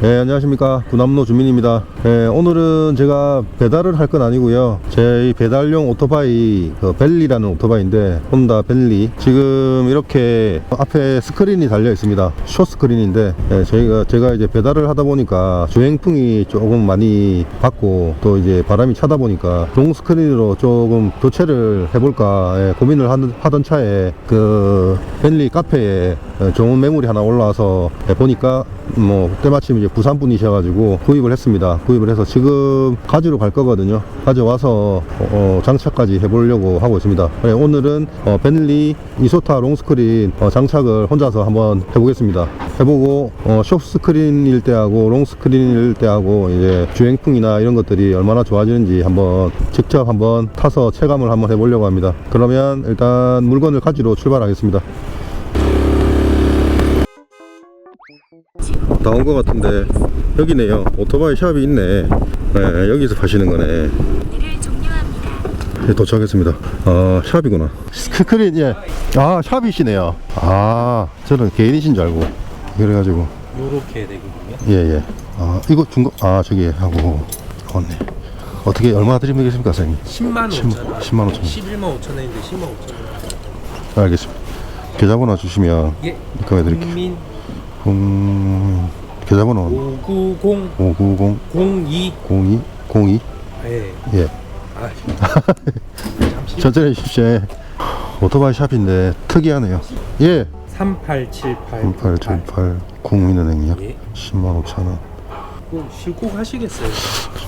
네, 안녕하십니까. 구남로 주민입니다. 네, 오늘은 제가 배달을 할 건 아니고요. 제이 배달용 오토바이, 그 벨리라는 오토바이인데, 혼다 벨리. 지금 이렇게 앞에 스크린이 달려 있습니다. 숏 스크린인데, 네, 저희가, 제가 이제 배달을 하다 보니까 주행풍이 조금 많이 받고, 또 이제 바람이 차다 보니까 롱 스크린으로 조금 교체를 해볼까 예, 고민을 하던, 차에 그 벨리 카페에 예, 좋은 매물이 하나 올라와서 예, 보니까 뭐 때마침 이제 부산 분이셔가지고 구입을 했습니다. 구입을 해서 지금 가지러 갈 거거든요. 가져와서 어, 어, 장착까지 해보려고 하고 있습니다. 네, 오늘은 어, 벤리 이소타 롱스크린 어, 장착을 혼자서 한번 해보겠습니다. 해보고 어, 숏 스크린일 때하고 롱 스크린일 때하고 이제 주행풍이나 이런 것들이 얼마나 좋아지는지 한번 직접 한번 타서 체감을 한번 해보려고 합니다. 그러면 일단 물건을 가지러 출발하겠습니다. 다온것 같은데 여기네요. 오토바이 샵이 있네. 네, 여기서 파시는 거네. 네, 도착했습니다. 아 샵이구나. 스크린 예 아 샵이시네요. 아 저는 개인이신 줄 알고. 그래가지고. 요렇게 되거든요. 예 예. 아 이거 준거 아 저기 하고. 왔네. 어떻게 얼마 드리면 되겠습니까 선생님? 10만 10, 5천 원. 10 만 5천 원. 11만 5천 원인데 10만 5천 원. 알겠습니다. 계좌번호 주시면 예. 입금해 드릴게요. 국민 음, 계좌번호 590 590 02 02 02 예. 예 아, 잠시 천천히 해주십시오. 예. 오토바이 샵인데 특이하네요. 예. 3878 3878 국민은행이요. 예. 10만 5천 원. 꼭 실곡 하시겠어요?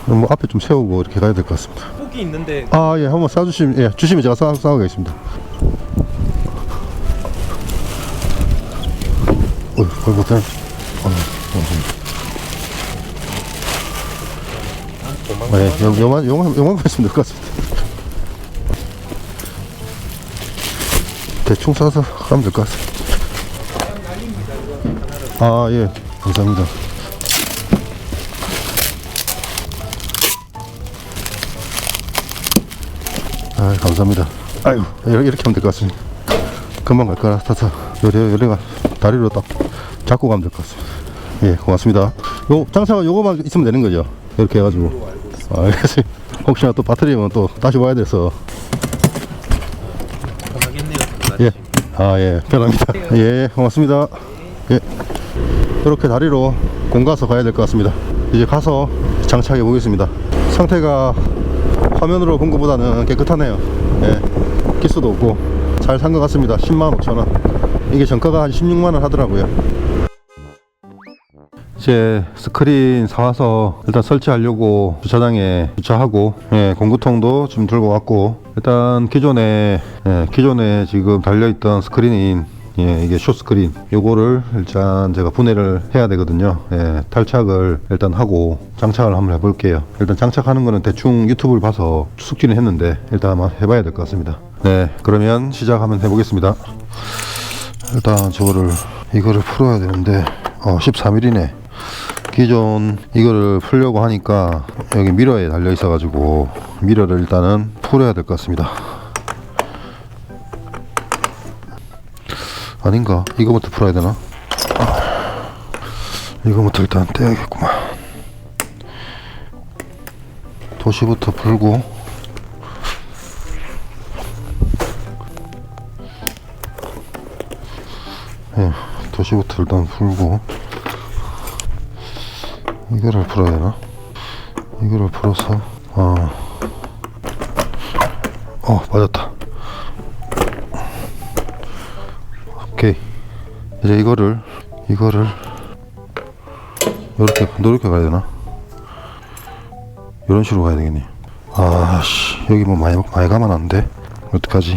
뭐 앞에 좀 세우고 이렇게 가야 될 것 같습니다. 꼭이 있는데 아, 예. 한번 싸주시면, 예. 주시면 제가 싸, 싸우겠습니다. 어, 벌부터. 어, 어, 네, 요, 요만, 요만, 요만 있으면 될 것 같습니다. 대충 싸서 가면 될 것 같습니다. 아, 예. 감사합니다. 아, 감사합니다. 이렇게, 이렇게 하면 될 것 같습니다. 금방 갈 거라 타서 요래, 요래가 다리로 딱 잡고 가면 될 것 같습니다. 예, 고맙습니다. 요, 장착은 요거만 있으면 되는 거죠? 이렇게 해가지고. 아, 알겠습니다. 혹시나 또 빠뜨리면 또 다시 와야 돼서. 편하겠네요. 예. 아, 예. 편합니다. 예, 고맙습니다. 예. 이렇게 다리로 공가서 가야 될 것 같습니다. 이제 가서 장착해 보겠습니다. 상태가 화면으로 본 것보다는 깨끗하네요. 예. 기스도 없고 잘 산 것 같습니다. 10만 5천 원. 이게 정가가 한 16만 원 하더라고요. 이제 스크린 사와서 일단 설치하려고 주차장에 주차하고 예, 공구통도 좀 들고 왔고 일단 기존에 예, 기존에 지금 달려있던 스크린인 예, 이게 숏 스크린 요거를 일단 제가 분해를 해야 되거든요. 예, 탈착을 일단 하고 장착을 한번 해볼게요. 일단 장착하는 거는 대충 유튜브를 봐서 숙지는 했는데 일단 한번 해봐야 될 것 같습니다. 네 그러면 시작 한번 해보겠습니다. 일단 저거를 이거를 풀어야 되는데 어 13mm네 기존 이거를 풀려고 하니까 여기 미러에 달려 있어 가지고 미러를 일단은 풀어야 될 것 같습니다. 아닌가? 이거부터 풀어야 되나? 이거부터 일단 떼야겠구만. 도시부터 풀고. 예, 도시부터 일단 풀고 이거를 풀어야 되나? 이거를 풀어서 어, 어 맞았다. 오케이. 이제 이거를 이거를 이렇게 이렇게 가야 되나? 이런 식으로 가야 되겠네. 아씨. 여기 뭐 많이 많이 감아놨는데? 어떡하지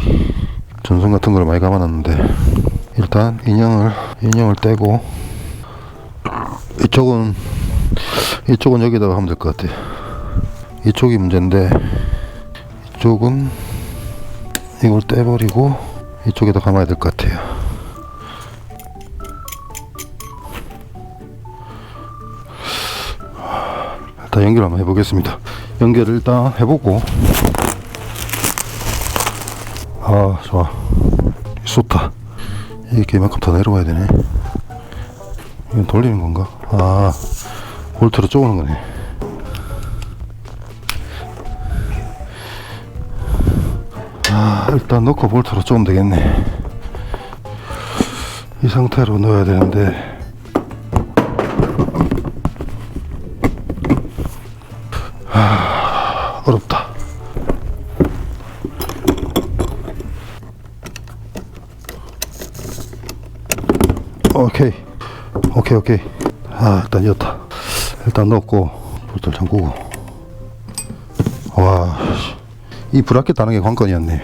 전선 같은 걸 많이 감아놨는데. 일단 인형을 인형을 떼고 이쪽은 이쪽은 여기다가 하면 될 것 같아. 이쪽이 문제인데 이쪽은 이걸 떼버리고 이쪽에다 감아야 될 것 같아요. 일단 연결 한번 해보겠습니다. 연결을 일단 해보고 아 좋아 쏟다 이렇게 이만큼 더 내려와야 되네 이거 돌리는 건가? 아, 볼트로 쪼는 거네. 아, 일단 넣고 볼트로 쪼면 되겠네. 이 상태로 넣어야 되는데. 아, 어렵다. 오케이. 오케이, 오케이. 아, 일단 이었다. 일단 넣고, 볼트를 잠그고. 와, 씨. 이 브라켓 다는 게 관건이었네.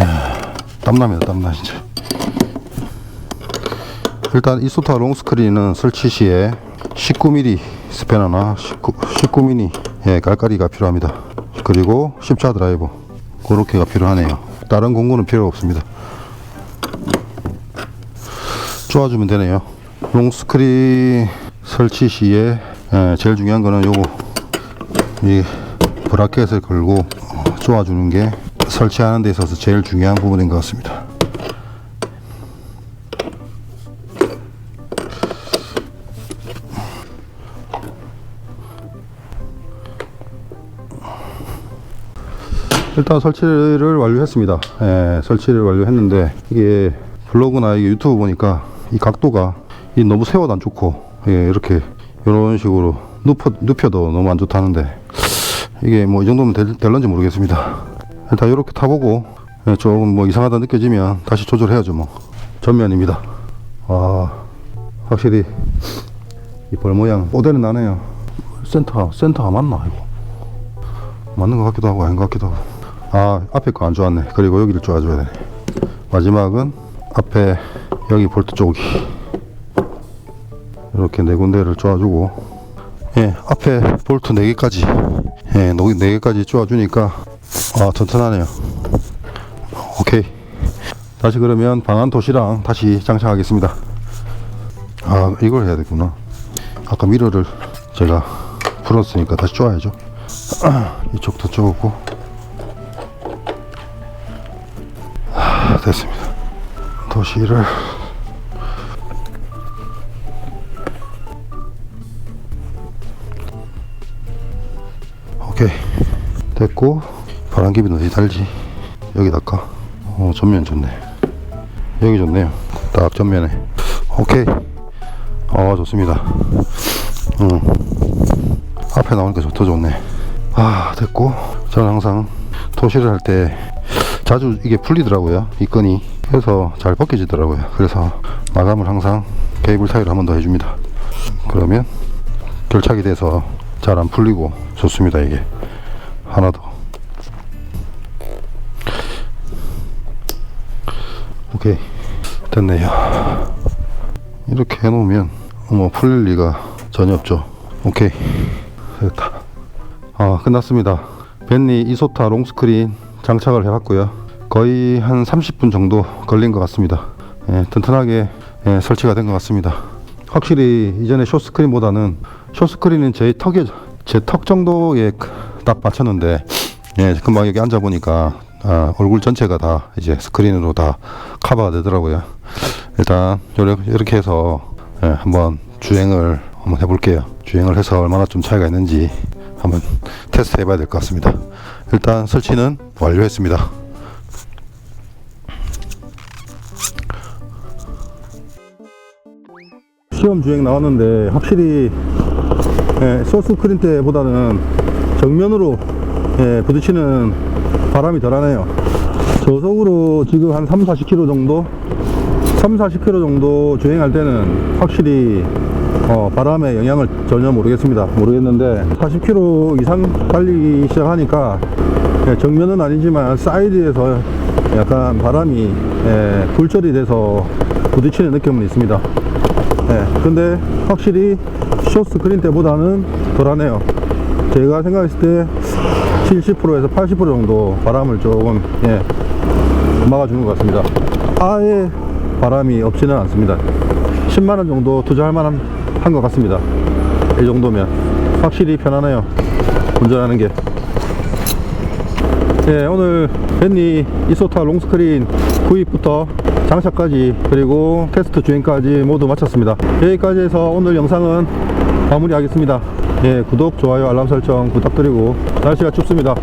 야, 땀납니다, 땀나, 진짜. 일단 이소타 롱스크린은 설치 시에 19mm 스패너나 19, 19mm 예, 깔깔이가 필요합니다. 그리고 십자 드라이버 그렇게가 필요하네요. 다른 공구는 필요 없습니다. 쪼아주면 되네요. 롱스크린 설치 시에 예, 제일 중요한 거는 요거 이 브라켓을 걸고 어, 쪼아주는 게 설치하는 데 있어서 제일 중요한 부분인 것 같습니다. 일단 설치를 완료했습니다. 예, 설치를 완료했는데 이게 블로그나 유튜브 보니까 이 각도가 이 너무 세워도 안 좋고 예, 이렇게 이런 식으로 눕혀, 눕혀도 너무 안 좋다는데 이게 뭐 이 정도면 될, 될런지 모르겠습니다. 일단 이렇게 타보고 예, 조금 뭐 이상하다 느껴지면 다시 조절해야죠 뭐 전면입니다. 아 확실히 이 벌 모양 뽀대는 나네요. 센터 센터가 맞나 이거? 맞는 것 같기도 하고 아닌 것 같기도 하고 아 앞에 거 안 좋았네 그리고 여기를 쪼아줘야 되네 마지막은 앞에 여기 볼트 쪽이 이렇게 네 군데를 쪼아주고 예 앞에 볼트 네 개까지 예, 네 개까지 쪼아주니까 아 튼튼하네요. 오케이. 다시 그러면 방안 도시랑 다시 장착하겠습니다. 아 이걸 해야 되구나. 아까 미러를 제가 풀었으니까 다시 쪼아야죠. 이쪽도 쪼고. 하, 됐습니다. 도시를 오케이 됐고 바람기비는 어디 달지? 여기 닦아. 어 전면 좋네. 여기 좋네요. 딱 전면에. 오케이. 어 좋습니다. 음. 앞에 나오니까 더 좋네. 아 됐고. 저는 항상 토시를 할 때 자주 이게 풀리더라고요. 이 끈이. 그래서 잘 벗겨지더라고요. 그래서 마감을 항상 케이블 타이를 한번 더 해줍니다. 그러면 결착이 돼서 잘 안 풀리고 좋습니다 이게. 하나 더. 오케이. 됐네요. 이렇게 해놓으면 뭐 풀릴 리가 전혀 없죠. 오케이. 됐다. 아 끝났습니다. 벤리 이소타 롱스크린 장착을 해봤고요. 거의 한 30분 정도 걸린 것 같습니다. 예, 튼튼하게 예, 설치가 된 것 같습니다. 확실히 이전에 숏스크린보다는 숏스크린은 제 턱에 제 턱 정도에 딱 맞췄는데 예, 금방 여기 앉아 보니까 아, 얼굴 전체가 다 이제 스크린으로 다 커버가 되더라고요 일단 이렇게 해서 예, 한번 주행을 한번 해볼게요 주행을 해서 얼마나 좀 차이가 있는지 한번 테스트 해봐야 될 것 같습니다. 일단 설치는 완료했습니다. 시험 주행 나왔는데 확실히 예, 소스크린 때보다는 정면으로 예, 부딪히는 바람이 덜하네요. 저속으로 지금 한 3, 40km 정도 3, 40km 정도 주행할 때는 확실히 어, 바람의 영향을 전혀 모르겠습니다. 모르겠는데 40km 이상 달리기 시작하니까 예, 정면은 아니지만 사이드에서 약간 바람이 예, 굴절이 돼서 부딪히는 느낌은 있습니다. 예, 근데 확실히 숏스크린 때보다는 덜하네요. 제가 생각했을 때 70%에서 80% 정도 바람을 조금 예, 막아주는 것 같습니다. 아예 바람이 없지는 않습니다. 10만원 정도 투자할 만한 한 것 같습니다. 이 정도면 확실히 편하네요. 운전하는 게. 예, 오늘 벤니 이소타 롱스크린 구입부터 장착까지 그리고 테스트 주행까지 모두 마쳤습니다. 여기까지 해서 오늘 영상은 마무리하겠습니다. 예, 구독, 좋아요, 알람 설정 부탁드리고 날씨가 춥습니다.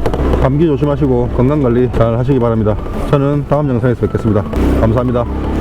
감기 조심하시고 건강 관리 잘 하시기 바랍니다. 저는 다음 영상에서 뵙겠습니다. 감사합니다.